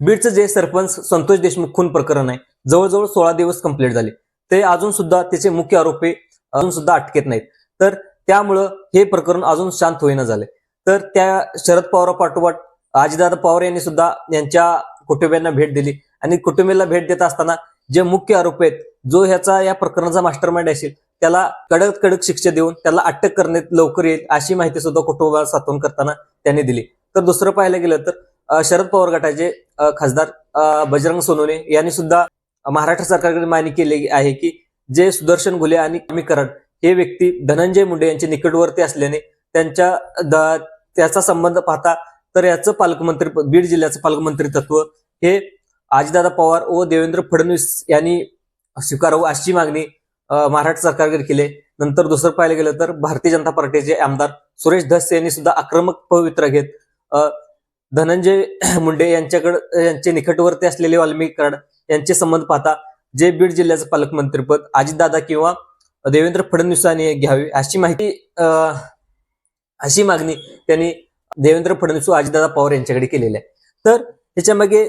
बीडचं जे सरपंच संतोष देशमुख खून प्रकरण आहे जवळजवळ सोळा दिवस कंप्लीट झाले. ते अजून सुद्धा त्याचे मुख्य आरोपी अजून सुद्धा अटकेत नाहीत. तर त्यामुळं हे प्रकरण अजून शांत होईना झाले तर त्या शरद पवार आजीदादा पवार यांनी सुद्धा यांच्या कुटुंबियांना भेट दिली. आणि कुटुंबियाला भेट देत असताना जे मुख्य आरोपी आहेत जो ह्याचा या प्रकरणाचा मास्टरमाइंड असेल त्याला कडक कडक शिक्षा देऊन त्याला अटक करण्यात लवकर येईल अशी माहिती सुद्धा कुटुंबाला साठवून करताना त्यांनी दिली. तर दुसरं पाहायला गेलं तर शरद पवार गटाचे खासदार बजरंग सोनवणे यांनी सुद्धा महाराष्ट्र सरकारकडे मागणी केली आहे की जे सुदर्शन घुले आणि अमी करण हे व्यक्ती धनंजय मुंडे यांचे निकटवर्ती असल्याने त्यांच्या त्याचा संबंध पाहता तर याचं पालकमंत्री बीड जिल्ह्याचं पालकमंत्री तत्व हे आजीदादा पवार व देवेंद्र फडणवीस यांनी स्वीकारावं अशी मागणी महाराष्ट्र सरकारकडे केली. नंतर दुसरं पाहायला गेलं तर भारतीय जनता पार्टीचे आमदार सुरेश धस यांनी सुद्धा आक्रमक पवित्र घेत अं, धनंजय मुंडे यांच्याकडे यांचे निकटवर्ती असलेले वाल्मिकी कराड यांचे संबंध पाहता जे बीड जिल्ह्याचं पालकमंत्रीपद अजितदादा किंवा देवेंद्र फडणवीस यांनी घ्यावी अशी माहिती अं, अशी मागणी त्यांनी देवेंद्र फडणवीस व अजितदादा पवार यांच्याकडे केलेली आहे. तर त्याच्यामागे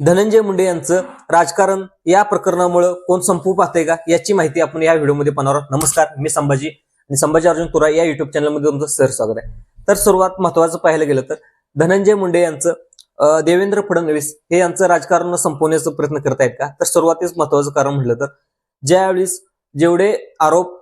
धनंजय मुंडे यांचं राजकारण या प्रकरणामुळे कोण संपू पाहते का याची माहिती आपण या व्हिडिओमध्ये पाहणार आहोत. नमस्कार मी संभाजी आणि संभाजी अर्जुन तुरा या युट्यूब चॅनलमध्ये तुमचं सर स्वागत आहे. तर सुरुवात महत्वाचं पाहायला गेलं तर धनंजय मुंडे यांचं देवेंद्र फडणवीस हे यांचं राजकारण संपवण्याचा प्रयत्न करतायत का? तर सुरुवातीच महत्वाचं कारण म्हटलं तर ज्यावेळेस जेवढे आरोप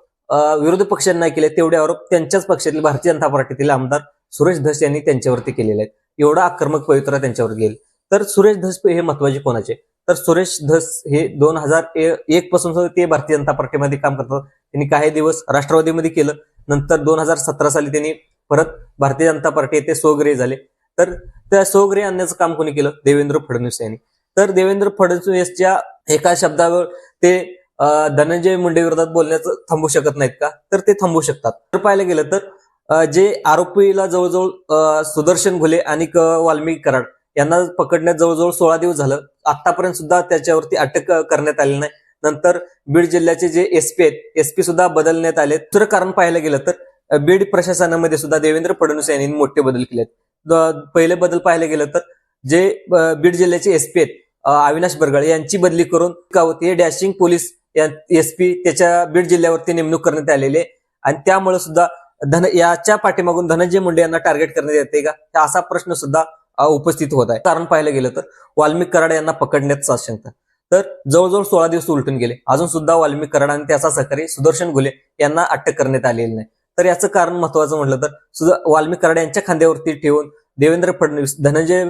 विरोधी पक्षांनी केले तेवढे आरोप त्यांच्याच पक्षातील भारतीय जनता पार्टीतील आमदार सुरेश धस यांनी त्यांच्यावरती केलेले आहेत. एवढा आक्रमक पवित्रा त्यांच्यावर गेल. तर सुरेश धस हे महत्त्वाचे कोणाचे? तर सुरेश धस हे दोन हजार एक पासून ते भारतीय जनता पार्टीमध्ये काम करतात. त्यांनी काही दिवस राष्ट्रवादीमध्ये केलं. नंतर दोन हजार सतरा साली त्यांनी परत भारतीय जनता पार्टी येथे सोगरे झाले. तर त्या सोगरे आणण्याचं काम कोणी केलं? देवेंद्र फडणवीस यांनी. तर देवेंद्र फडणवीसच्या एका शब्दावर ते धनंजय मुंडे विरोधात बोलण्याचं थांबू शकत नाहीत का? तर ते थांबू शकतात. तर पाहायला गेलं तर जे आरोपीला जवळजवळ सुदर्शन घुले आणि वाल्मिकी कराड यांना पकडण्यात जवळजवळ सोळा दिवस झालं. आतापर्यंत सुद्धा त्याच्यावरती अटक करण्यात आली नाही. नंतर बीड जिल्ह्याचे जे एसपी आहेत एसपी सुद्धा बदलण्यात आले दुसरं कारण पाहायला गेलं तर बीड प्रशासनामध्ये सुद्धा देवेंद्र फडणवीस यांनी मोठे बदल केले आहेत पहिले बदल पाहायला गेलं तर जे बीड जिल्ह्याचे एसपी आहेत अविनाश बरगळ यांची बदली करून कावत डॅशिंग पोलीस एसपी त्याच्या बीड जिल्ह्यावरती नेमणूक करण्यात आलेली आहे. आणि त्यामुळे सुद्धा धन याच्या पाठीमागून धनंजय मुंडे यांना टार्गेट करण्यात येते का? असा प्रश्न सुद्धा उपस्थित होत आहे. कारण पाहायला गेलं तर वाल्मिक कराड यांना पकडण्यात आशंका तर जवळजवळ सोळा दिवस उलटून गेले. अजून सुद्धा वाल्मिक कराड आणि त्याचा सहकारी सुदर्शन घुले यांना अटक करण्यात आलेली नाही. तर याचं कारण महत्वाचं म्हटलं तर सुद्धा वाल्मिक कराड यांच्या खांद्यावरती ठेवून देवेंद्र फडणवीस धनंजय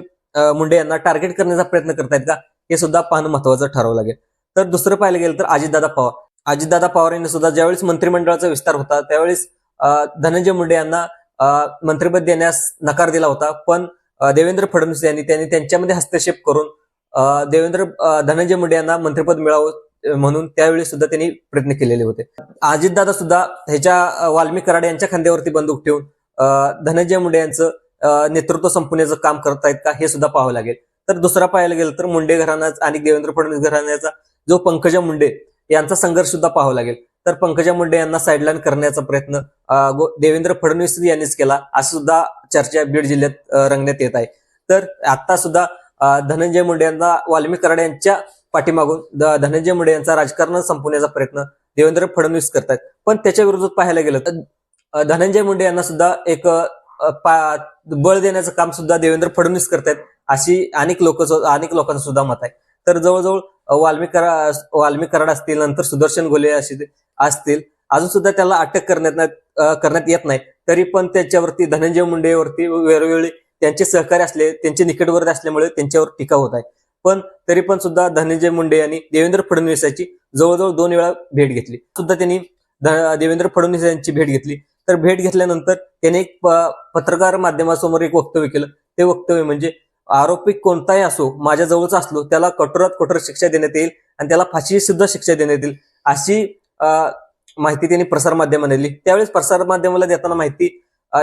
मुंडे यांना टार्गेट करण्याचा प्रयत्न करतायत का हे सुद्धा पाहणं महत्वाचं ठरावं लागेल. तर दुसरं पाहायला गेलं तर अजितदादा पवार. अजितदादा पवार यांनी सुद्धा ज्यावेळेस मंत्रिमंडळाचा विस्तार होता त्यावेळेस धनंजय मुंडे यांना मंत्रिपद देण्यास नकार दिला होता. पण देवेंद्र फडणवीस यांनी त्यांनी त्यांच्यामध्ये हस्तक्षेप करून देवेंद्र धनंजय मुंडे यांना मंत्रिपद मिळावं म्हणून त्यावेळी सुद्धा त्यांनी प्रयत्न केलेले होते. अजितदादा सुद्धा ह्याच्या वाल्मी वाल्मिक कराड यांच्या खांद्यावरती बंदूक ठेवून धनंजय मुंडे यांचं नेतृत्व संपवण्याचं काम करतायत का हे सुद्धा पाहावं लागेल. तर दुसरा पाहायला गेलं तर मुंडे घराणा आणि देवेंद्र फडणवीस घराण्याचा जो पंकजा मुंडे यांचा संघर्ष सुद्धा पाहावा लागेल. तर पंकजा मुंडे यांना साईडलाईन करण्याचा प्रयत्न देवेंद्र फडणवीस यांनीच केला असं सुद्धा चर्चा बीड जिल्ह्यात रंगण्यात येत आहे. तर आता सुद्धा धनंजय मुंडे यांना वाल्मिक कराड यांच्या पाठीमागून धनंजय मुंडे यांचा राजकारण संपवण्याचा प्रयत्न देवेंद्र फडणवीस करतायत. पण त्याच्या विरोधात पाहायला गेलं तर धनंजय मुंडे यांना सुद्धा एक पा- बळ देण्याचं काम सुद्धा देवेंद्र फडणवीस करतायत अशी अनेक लोक अनेक लोकांचं सुद्धा मत आहे. तर जवळजवळ अं, वाल्मिक कराड असतील नंतर सुदर्शन गोले असे असतील अजून सुद्धा त्याला अटक करण्यात करण्यात येत नाही. तरी पण त्याच्यावरती धनंजय मुंडेवरती वेळोवेळी त्यांचे सहकारी असले त्यांचे निकटवर्ती असल्यामुळे त्यांच्यावर टीका होत आहे. पण तरी पण सुद्धा धनंजय मुंडे यांनी देवेंद्र फडणवीस यांची जवळजवळ दोन वेळा भेट घेतली. सुद्धा त्यांनी देवेंद्र फडणवीस यांची भेट घेतली. तर भेट घेतल्यानंतर त्याने एक पत्रकार माध्यमासमोर एक वक्तव्य केलं. ते वक्तव्य म्हणजे आरोपी कोणताही असो माझ्या जवळचा असलो त्याला कठोरात कठोर शिक्षा देण्यात येईल आणि त्याला फाशी सुद्धा शिक्षा देण्यात येईल अशी माहिती त्यांनी प्रसारमाध्यमांना दिली. त्यावेळेस प्रसारमाध्यमाला देताना माहिती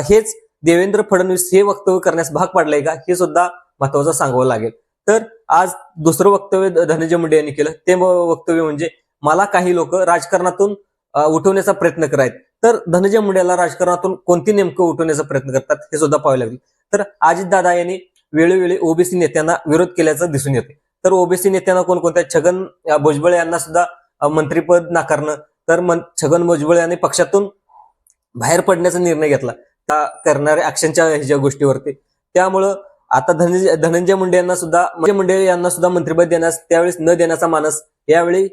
हेच देवेंद्र फडणवीस हे वक्तव्य करण्यास भाग पाडलंय का हे सुद्धा महत्वाचं सांगावं लागेल. तर आज दुसरं वक्तव्य धनंजय मुंडे यांनी केलं. ते वक्तव्य म्हणजे मला काही लोक राजकारणातून उठवण्याचा प्रयत्न करायत. तर धनंजय मुंडेला राजकारणातून कोणती नेमकं उठवण्याचा प्रयत्न करतात हे सुद्धा पाहावे लागेल. तर अजितदादा यांनी वेळोवेळी ओबीसी नेत्यांना विरोध केल्याचं दिसून येते तर ओबीसी नेत्यांना कोणकोणत्या? छगन भुजबळ यांना सुद्धा मंत्रीपद नाकारणं. तर छगन भुजबळ यांनी पक्षातून बाहेर पडण्याचा निर्णय घेतला. त्या करणाऱ्या ऍक्शनच्या ह्याच्या गोष्टीवरती. त्यामुळं आता धनंजय धनंजय मुंडे यांना सुद्धा धनंजय मुंडे यांना सुद्धा मंत्रिपद देण्यास त्यावेळेस न देण्याचा मानस यावेळी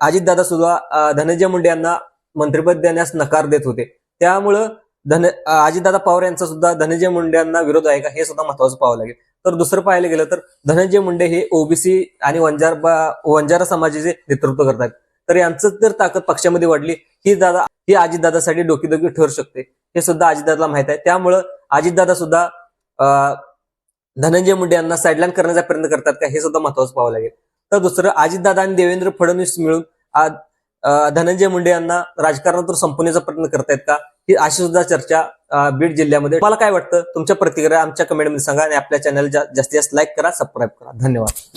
अजितदादा सुद्धा धनंजय मुंडे यांना मंत्रिपद देण्यास नकार देत होते. त्यामुळं धन अजितदादा पवार यांचा सुद्धा धनंजय मुंडे यांना विरोध आहे का हे सुद्धा महत्वाचं पाहावं लागेल. तर दुसरं पाहायला गेलं तर धनंजय मुंडे हे ओबीसी आणि वंजार वंजारा समाजाचे नेतृत्व करतात. तर यांचं जर ताकद पक्षामध्ये वाढली ही दादा ही अजितदादासाठी डोकीदोकी ठरू शकते. हे सुद्धा अजितदादाला माहीत आहे. त्यामुळं अजितदादा सुद्धा धनंजय मुंडे यांना साईडलाईन करण्याचा प्रयत्न करतात का? हे सुद्धा महत्वाचं पाहावं लागेल. तर दुसरं अजितदादा आणि देवेंद्र फडणवीस मिळून धनंजय मुंडे यांना राजकारणातून संपवण्याचा प्रयत्न करतायत का? ही अशी सुद्धा चर्चा बीड जिल्ह्यामध्ये. मला काय वाटतं? तुमच्या प्रतिक्रिया आमच्या कमेंटमध्ये सांगा आणि आपल्या चॅनल जास्तीत जास्त लाईक करा सबस्क्राईब करा. धन्यवाद.